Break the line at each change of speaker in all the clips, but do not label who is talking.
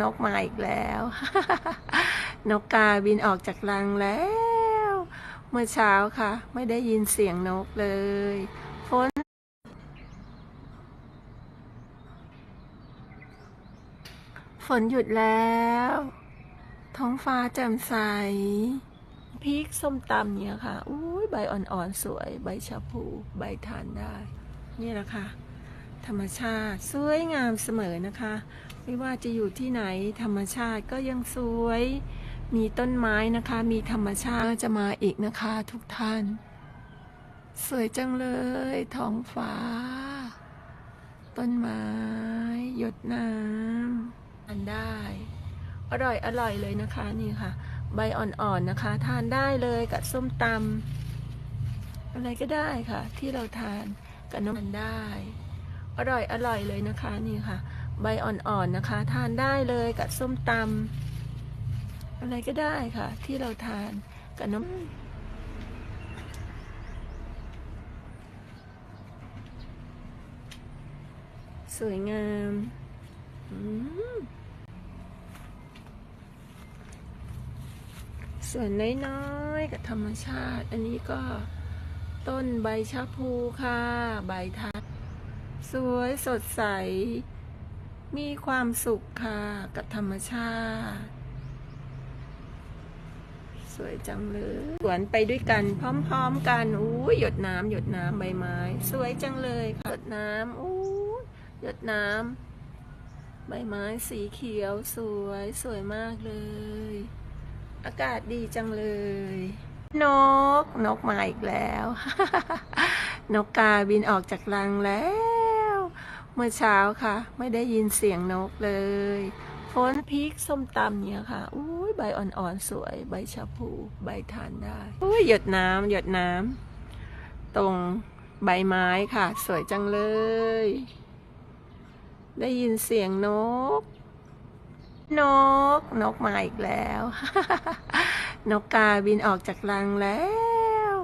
นกมาอีกแล้ว นกกาบินออกจากรังแล้ว เมื่อเช้าค่ะ ไม่ได้ยินเสียงนกเลยฝนฝนหยุดแล้ว ท้องฟ้าแจ่มใสพริกส้มตำเนี่ยค่ะ อุ้ยใบอ่อนๆสวย ใบชะพู ใบทานได้ นี่แหละค่ะ ธรรมชาติสวยงามเสมอนะคะ ไม่ว่าจะอยู่ที่ไหนธรรมชาติก็ยังสวย มีต้นไม้นะคะ มีธรรมชาติจะมาอีกนะคะทุกท่าน สวยจังเลยท้องฟ้า ต้นไม้ หยดน้ำทานได้ อร่อยอร่อยเลยนะคะนี่ค่ะ ใบอ่อนๆนะคะ ทานได้เลยกับส้มตำอะไรก็ได้ค่ะ ที่เราทานกับน้ำมันได้ อร่อยอร่อยเลยนะคะนี่ค่ะ ใบอ่อนๆนะคะ ทานได้เลยกับส้มตำอะไรก็ได้ค่ะ ที่เราทานกับน้ำสวยงามส่วนน้อยๆกับธรรมชาติ อันนี้ก็ต้นใบชะพูค่ะ ใบทัด สวยสดใส มีความสุขค่ะกับธรรมชาติ สวยจังเลยสวนไปด้วยกันพร้อมๆกันอู้ยหยดน้ำหยดน้ำใบไม้ สวยจังเลยค่ะหยดน้ำอู้หยดน้ำใบไม้สีเขียวสวยสวยมากเลย อากาศดีจังเลย นกนกมาอีกแล้วนกกาบินออกจากรังแล้ว เมื่อเช้าค่ะ ไม่ได้ยินเสียงนกเลยฝนพริกส้มตำเนี่ยค่ะอุ้ยใบอ่อนๆสวย ใบชะพูใบทานได้อุ้ยหยดน้ำหยดน้ำตรงใบไม้ค่ะ สวยจังเลย ได้ยินเสียงนก นก นกมาอีกแล้ว นกกาบินออกจากรังแล้ว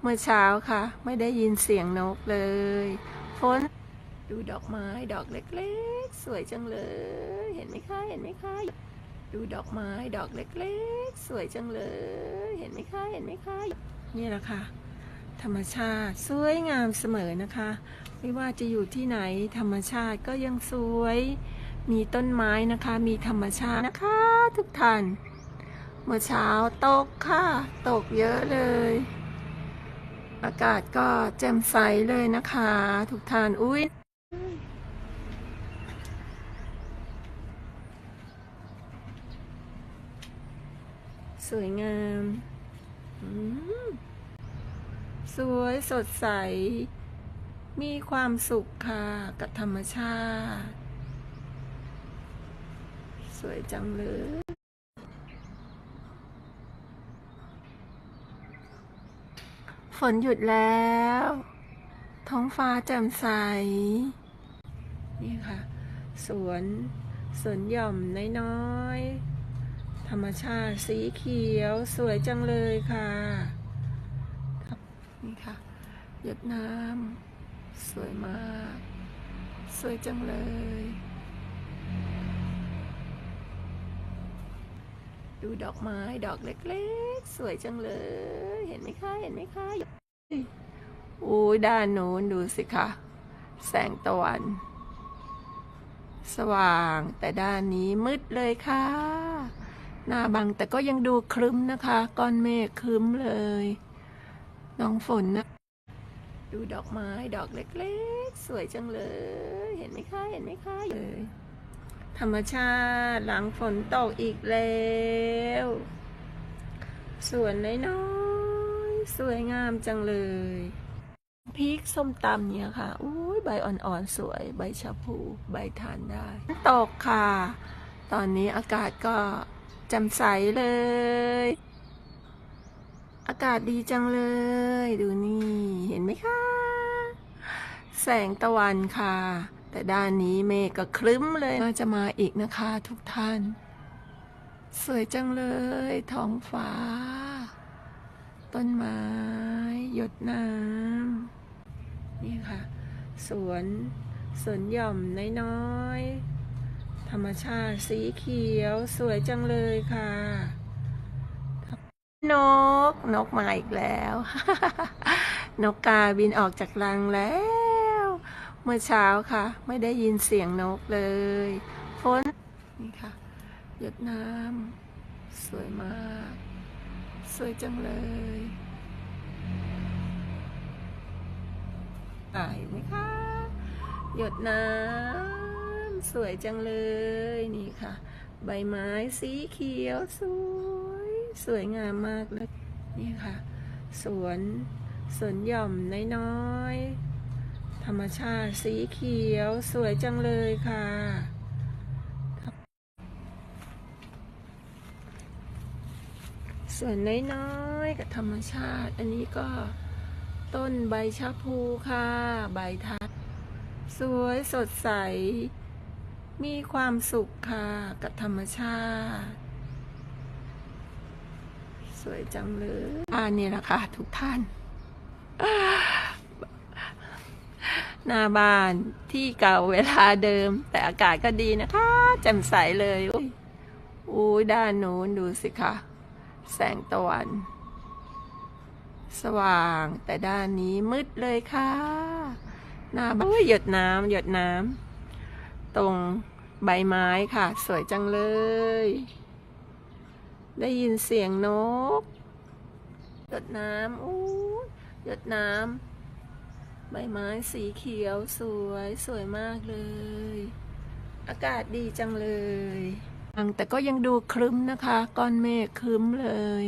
เมื่อเช้าค่ะ ไม่ได้ยินเสียงนกเลยฝน ดูดอกไม้ดอกเล็กๆ สวยจังเลย เห็นไหมคะเห็นไหมคะดูดอกไม้ดอกเล็กๆ สวยจังเลย เห็นไหมคะเห็นไหมคะนี่แหละค่ะ ธรรมชาติสวยงามเสมอนะคะ ไม่ว่าจะอยู่ที่ไหนธรรมชาติก็ยังสวย มีต้นไม้นะคะ มีธรรมชาตินะคะ ทุกท่าน เมื่อเช้าตกค่ะ ตกเยอะเลย อากาศก็แจ่มใสเลยนะคะ ทุกท่านอุ้ย สวยงามอืมสวยสดใส มีความสุขค่ะกับธรรมชาติ สวยจังเลยฝนหยุดแล้ว ท้องฟ้าแจ่มใส นี่ค่ะ สวน สวนหย่อมน้อยๆ ธรรมชาติสีเขียวสวยจังเลยค่ะครับนี่ค่ะหยดน้ำสวยมาก สวยจังเลย ดูดอกไม้ดอกเล็กๆ สวยจังเลย เห็นไหมคะ เห็นไหมคะโอ้ยด้านโน้นดูสิคะแสงตะวัน สว่างแต่ด้านนี้มืดเลยค่ะ หน้าบังแต่ก็ยังดูครึ้มนะคะ ก้อนเมฆครึ้มเลย น้องฝนนะ ดูดอกไม้ดอกเล็กๆ สวยจังเลย เห็นไหมคะ เห็นไหมคะเลยธรรมชาติหลังฝนตกอีกแล้วสวนน้อยๆสวยงามจังเลยพริกส้มตำเนี่ยค่ะอุ้ยใบอ่อนๆสวย ใบชะพู ใบทานได้ ตกค่ะ ตอนนี้อากาศก็ จ่มใสเลย อากาศดีจังเลย ดูนี่เห็นไหมคะ แสงตะวันค่ะ แต่ด้านนี้เมฆก็ครึ้มเลย น่าจะมาอีกนะคะทุกท่าน สวยจังเลย ท้องฟ้า ต้นไม้ หยดน้ำนี่ค่ะ สวนสวนหย่อมน้อยๆ ธรรมชาติสีเขียวสวยจังเลยค่ะ นก นกมาอีกแล้ว นกกาบินออกจากรังแล้ว เมื่อเช้าค่ะ ไม่ได้ยินเสียงนกเลยฝนนี่ค่ะหยดน้ำสวยมาก สวยจังเลยอ่าเห็นไหมคะ หยดน้ำ สวยจังเลยนี่ค่ะ ใบไม้สีเขียวสวยสวยงามมากเลยนี่ค่ะ สวนสวนหย่อมน้อยๆธรรมชาติสีเขียวสวยจังเลยค่ะสวนน้อยๆกับธรรมชาติ อันนี้ก็ต้นใบชะพูค่ะ ใบทัดสวยสดใส มีความสุขค่ะกับธรรมชาติ สวยจังเลยอันนี้แหละค่ะทุกท่าน หน้าบ้านที่เก่าเวลาเดิม แต่อากาศก็ดีนะคะแจ่มใสเลยอุ้ยด้านนู้นดูสิคะ แสงตะวัน สว่างแต่ด้านนี้มืดเลยค่ะหน้าบ้านหยดน้ำหยดน้ำตรง ใบไม้ค่ะ สวยจังเลย ได้ยินเสียงนก หยดน้ำอู้หยดน้ำใบไม้สีเขียวสวยสวยมากเลย อากาศดีจังเลยแต่ก็ยังดูครึ้มนะคะ ก้อนเมฆครึ้มเลย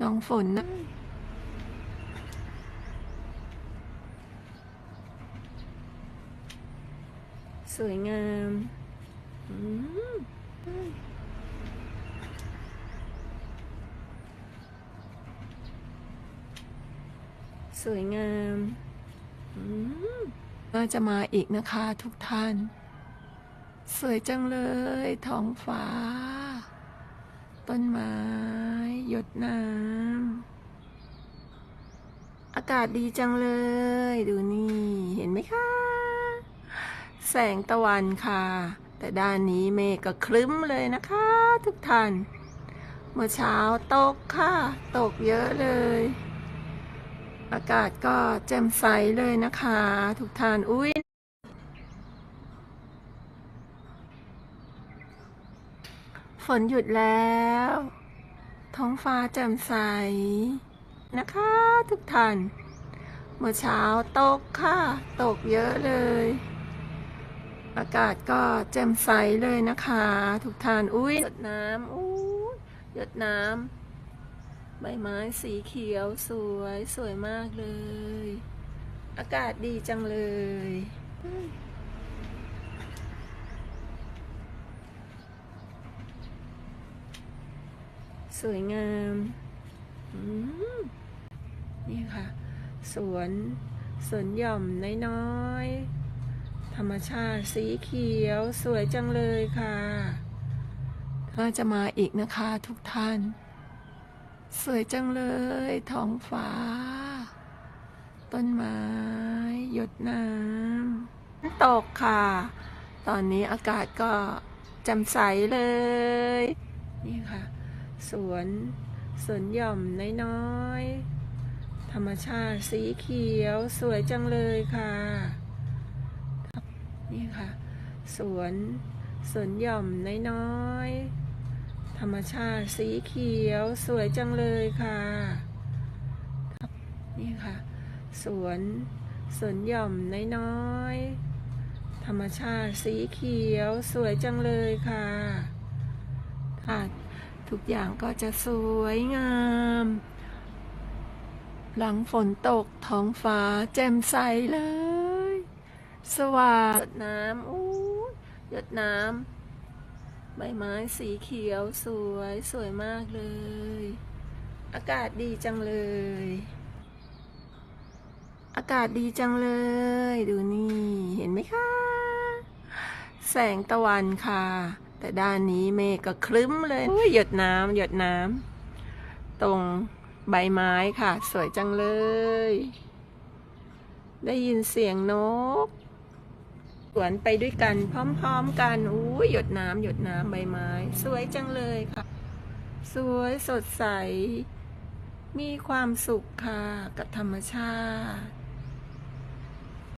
น้องฝนนะ สวยงามอืมสวยงามอืมน่าจะมาอีกนะคะทุกท่าน สวยจังเลยท้องฟ้า ต้นไม้ หยดน้ำ อากาศดีจังเลย ดูนี่ เห็นไหมคะ แสงตะวันค่ะ แต่ด้านนี้เมฆก็ครึ้มเลยนะคะ ทุกท่าน เมื่อเช้าตกค่ะ ตกเยอะเลย อากาศก็แจ่มใสเลยนะคะ ทุกท่านอุ้ยฝนหยุดแล้ว ท้องฟ้าแจ่มใสนะคะ ทุกท่าน เมื่อเช้าตกค่ะ ตกเยอะเลย อากาศก็แจ่มใสเลยนะคะ ทุกท่านอุ้ยหยดน้ำอู้หยดน้ำใบไม้สีเขียวสวยสวยมากเลย อากาศดีจังเลยสวยงามอืมนี่ค่ะ สวน สวนหย่อมน้อยๆ ธรรมชาติสีเขียวสวยจังเลยค่ะน่าจะมาอีกนะคะทุกท่าน สวยจังเลยท้องฟ้า ต้นไม้หยดน้ำตกค่ะ ตอนนี้อากาศก็แจ่มใสเลย นี่ค่ะ สวนสวนหย่อมน้อยๆธรรมชาติสีเขียวสวยจังเลยค่ะ นี่ค่ะ สวนสวนหย่อมน้อยๆ ธรรมชาติสีเขียวสวยจังเลยค่ะ นี่ค่ะ สวนสวนหย่อมน้อยๆ ธรรมชาติสีเขียวสวยจังเลยค่ะ ค่ะ ทุกอย่างก็จะสวยงาม หลังฝนตกท้องฟ้าแจ่มใสเลย สว่างหยดน้ำอู้หยดน้ำใบไม้สีเขียวสวยสวยมากเลย อากาศดีจังเลย อากาศดีจังเลย ดูนี่เห็นไหมคะ แสงตะวันค่ะ แต่ด้านนี้เมฆก็ครึ้มเลยอุ๊ยหยดน้ำหยดน้ำตรงใบไม้ค่ะ สวยจังเลย ได้ยินเสียงนก สวนไปด้วยกัน พร้อมๆกันอู้ยหยดน้ำหยดน้ำใบไม้ สวยจังเลยค่ะ สวยสดใส มีความสุขค่ะกับธรรมชาติ